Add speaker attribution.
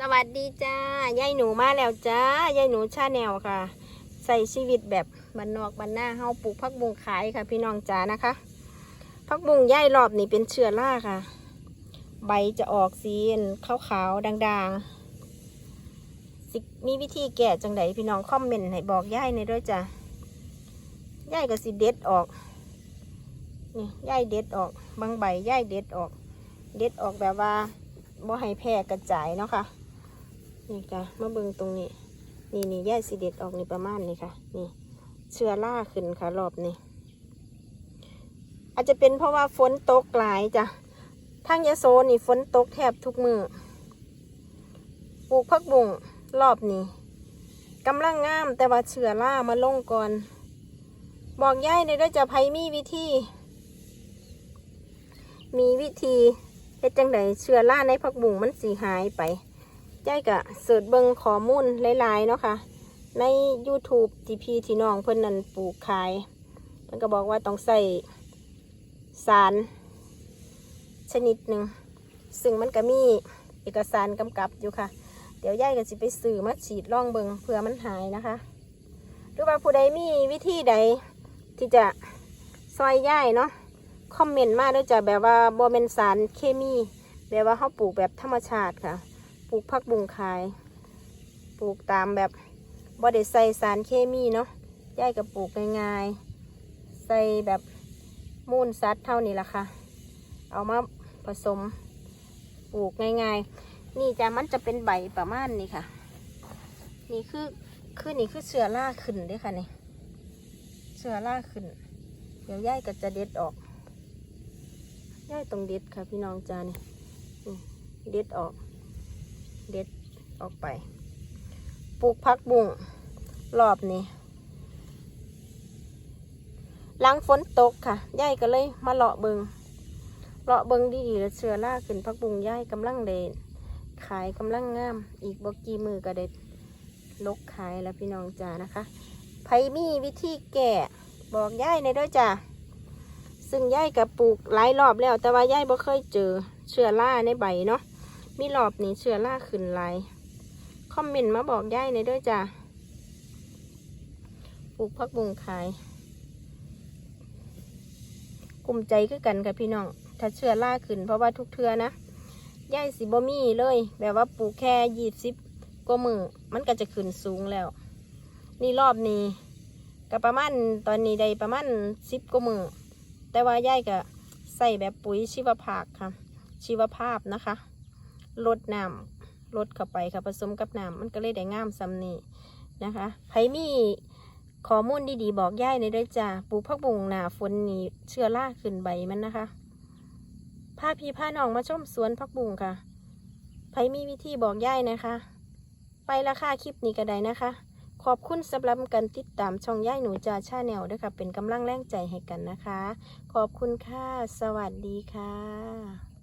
Speaker 1: สวัสดีจ้ายายหนูมาแล้วจ้ายายหนูชาแนลค่ะ ใส่ชีวิตแบบบันนอกบันหน้าเฮาปลูกพักบุงขายค่ะ พี่น้องจ๋านะคะพักบุงย่ายรอบนี้เป็นเชื้อราค่ะ ใบจะออกสีขาวๆด่างๆสิมีวิธีแก้จังไดพี่น้องคอมเมนต์ให้บอกย่ายในด้วยจ้ะย่ายก็สิเด็ดออกนี่ย่ายเด็ดออก บางใบย่ายเด็ดออก เด็ดออกแบบว่าบ่ให้แพร่กระจายเนาะค่ะ นี่ค่ะมาเบิ่งตรงนี้ นี่นี่แยกสีเด็ดออกนี่ประมาณนี้ค่ะ นี่ เชื้อราขึ้นค่ะรอบนี้อาจจะเป็นเพราะว่าฝนตกหลายจ้ะทางยะโซนี่ฝนตกแทบทุกมือปลูกพักบุ่งรอบนี้กำลังงามแต่ว่าเชื้อรามาลงก่อน บอกย่ายในด้วยจะไพมีวิธี มีวิธีเฮ็ดจังไดเชื้อราในผักบุ่งมันสีหายไป ยายกะเสิร์ชเบิงข้อมูลหลายๆเนาะค่ะ ใน YouTube ที่พี่ที่น้องเพิ่อนนั่นปลูกขายเพิ่นก็บอกว่าต้องใส่สาร ชนิดหนึ่งซึ่งมันก็มีเอกสารกำกับอยู่ค่ะ เดี๋ยวยายก็สิไปซื้อมาฉีดล่องเบิงเพื่อมันหายนะคะ หรือว่าผู้ใดมีวิธีใดที่จะซอยย่ายเนาะคอมเมนต์มาด้วยจ้ะแบบว่าบอเมนสารเคมี แบบว่าเขาปลูกแบบธรรมชาติค่ะ ลูกผักบุงขาย ปลูกตามแบบบ่ได้ใส่สารเคมีเนาะย่ายกับปลูกง่ายๆ ใส่แบบมูลสัตว์เท่านี้ละค่ะ เอามาผสมปลูกง่ายๆ นี่จะมันจะเป็นใบประมาณนี้ค่ะ นี่คือคือนี่คือเชื้อราขึ้นด้วยค่ะนี่เชื้อราขึ้น เดี๋ยวย่ายก็จะเด็ดออกย่ายต้องเด็ดค่ะพี่น้องจ้านี่นี่เด็ดออก เด็ดออกไป ปลูกพักบุ้งรอบนี้หลังฝนตกค่ะย่ายก็เลยมาเลาะเบิงเลาะเบิงดีๆแล้วเชื้อราขึ้นพักบุ้งย่ายกำลังเดนขายกำลังงาม อีกบกี่มือก็เด็ดลกขายแล้วพี่น้องจ้านะคะไผมีวิธีแก่บอกย่ายในด้วยจ้าซึ่งย่ายกับปลูกหลายรอบแล้ว แต่ว่าย่ายบ่เคยเจอเชื้อราในใบเนาะ มีรอบนี้เชื้อราขึ้นหลายคอมเมนต์มาบอกย่ายในด้วยจ้ะปลูกพักบุงขายกลุ่มใจคือกันค่ะพี่น้อง ถ้าเชื้อราขึ้น เพราะว่าทุกเทือนะย่ายสิบมีเลย แบบว่าปลูกแค่ยี่สิบกว่ามือมันก็จะขึ้นสูงแล้ว นี่รอบนี้ก็ประมาณตอนนี้ได้ประมาณสิบกว่ามือแต่ว่าย่ายก็ใส่แบบปุ๋ยชีวภาพค่ะ ชีวภาพนะคะ ลดน้ำลดเข้าไปค่ะผสมกับน้ำมันก็เลยได้งามซ้ำนี่นะคะไผมีข้อมูลดีๆบอกย่ายในด้วยจ้าปลูกผักบุงหนาฝนนี่เชื้อราขึ้นใบมันนะคะพาพี่พาน้องมาชมสวนผักบุงค่ะไผมีวิธีบอกย่ายนะคะ ไปละค่ะคลิปนี้ก็ได้นะคะ ขอบคุณสำหรับการติดตามช่องย่ายหนูจาชาแนลด้วยค่ะ เป็นกำลังแรงใจให้กันนะคะ ขอบคุณค่ะ สวัสดีค่ะ